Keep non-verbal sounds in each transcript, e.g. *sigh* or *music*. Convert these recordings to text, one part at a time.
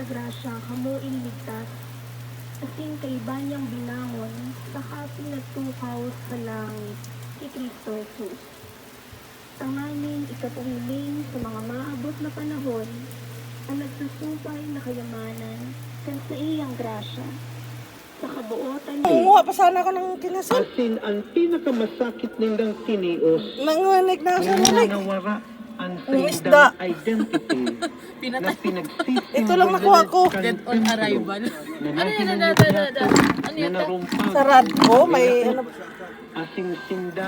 sa grasya kamo iligtas. Kasing kay banyang binangon, saka pinagtukaw sa langit si Kristo Jesus. Tanganin ikapuhiling sa mga maabot na panahon ang nagsusupay na kayamanan sa iyang grasya. Sa kabuotan Kumuha pa sana ako ng kinasal. Asin ang pinakamasakit nindang tinios Nangunik na ako sa nga nulik. Nawara ang sa Ang isda. indang identity *laughs* na pinagsisi Ito lang nakuha ko. Dead on arrival. na Ano yun? Ano nahinangyari yun? Ano yun? Ano na yun? narumpag Sa rad ko, may ano. asing sinda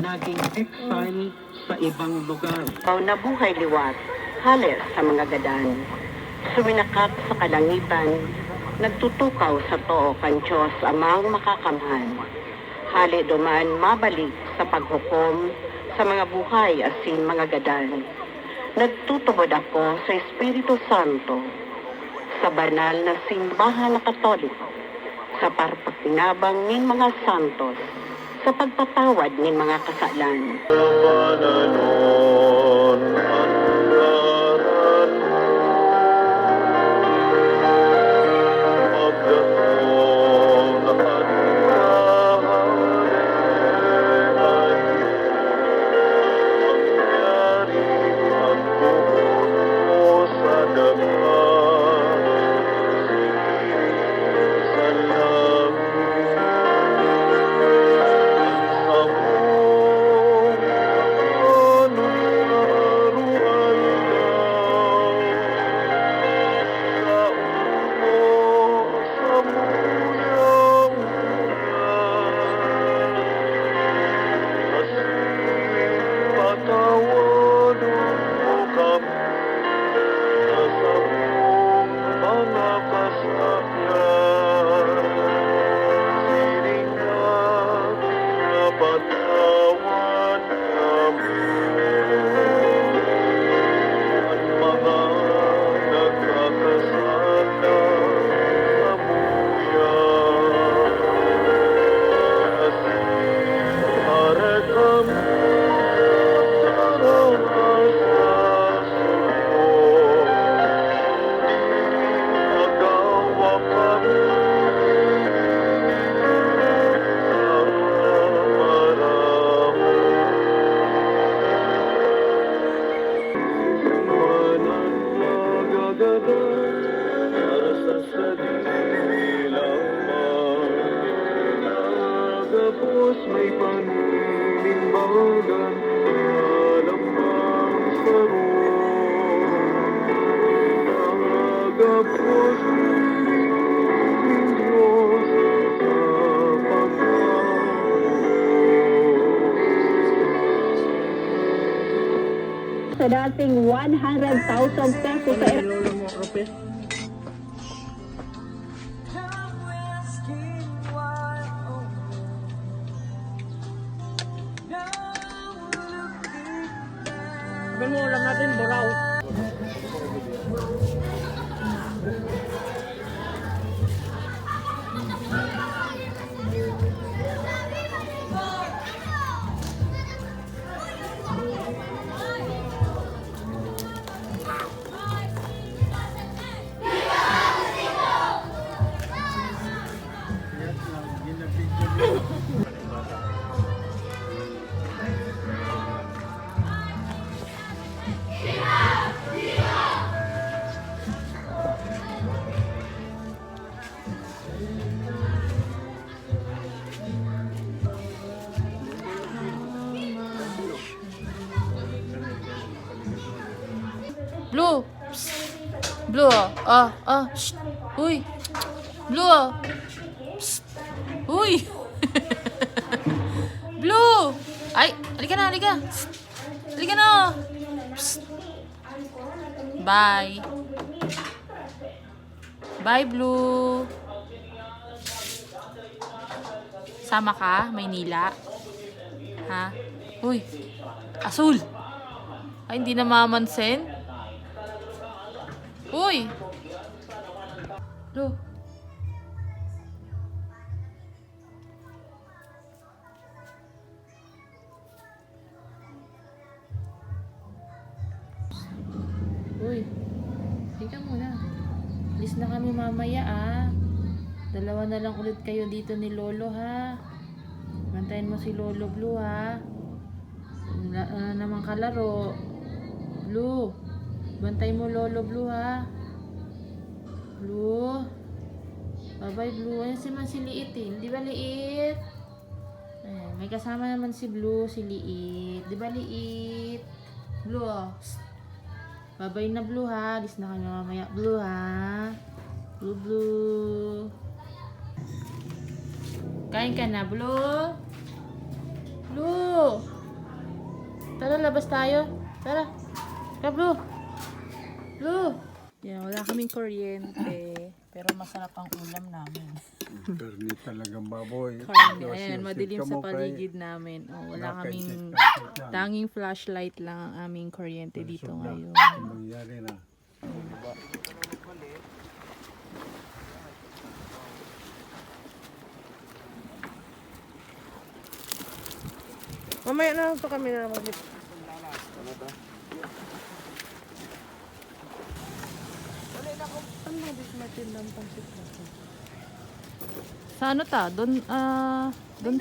naging exile sa ibang lugar. Ikaw na buhay liwat, halis sa mga gadan. Suminakap sa kalangitan, nagtutukaw sa too kan Diyos amang makakamhan. Hali duman mabalik sa paghukom sa mga buhay asin mga gadan. Nagtutubod ako sa Espiritu Santo, sa banal na simbahan na katoliko, sa parpakinabang nin mga santos, sa pagpatawad nin mga kasalan. Patawad Sarong. Nagapos Diyos sa dating 100,000 pesos sa Mo ulam natin, buraw. Blue! Blue, ah. Ah, ah. Shh. Uy. Blue. Psst. Uy. *laughs* Blue! Ay, halika na, halika. Psst. Halika na. Psst. Bye. Bye, Blue. Sama ka, Maynila? Ha? Uy. Asul. Ay, hindi na mamansin. Uy! Lo. Uy. Tika muna. Alis na kami mamaya ah. Dalawa na lang ulit kayo dito ni Lolo ha. Bantayan mo si Lolo Blue ha. Wala na naman kalaro. Blue. Bantay mo Lolo Blue ha. Blue. Bye-bye Blue. Ayan si man si Liit eh. Di ba Liit? Ayan, may kasama naman si Blue, si Liit. Di ba Liit? Blue oh. Psst. Bye-bye na Blue ha. Alis na kami mamaya. Blue ha. Blue Blue. Kain ka na, Blue. Blue. Tara, labas tayo. Tara. Tara, Blue. Blue. Yan, wala kaming kuryente. Pero masarap ang ulam namin. Karni talagang baboy. *laughs* Karne. Kasi Ayan, madilim sa kay- paligid namin. Oh, wala kaming *laughs* tanging flashlight lang ang aming kuryente dito ngayon. Mangyari na. Mamaya na lang to kami na mag Sa ano ta? Doon, ah, doon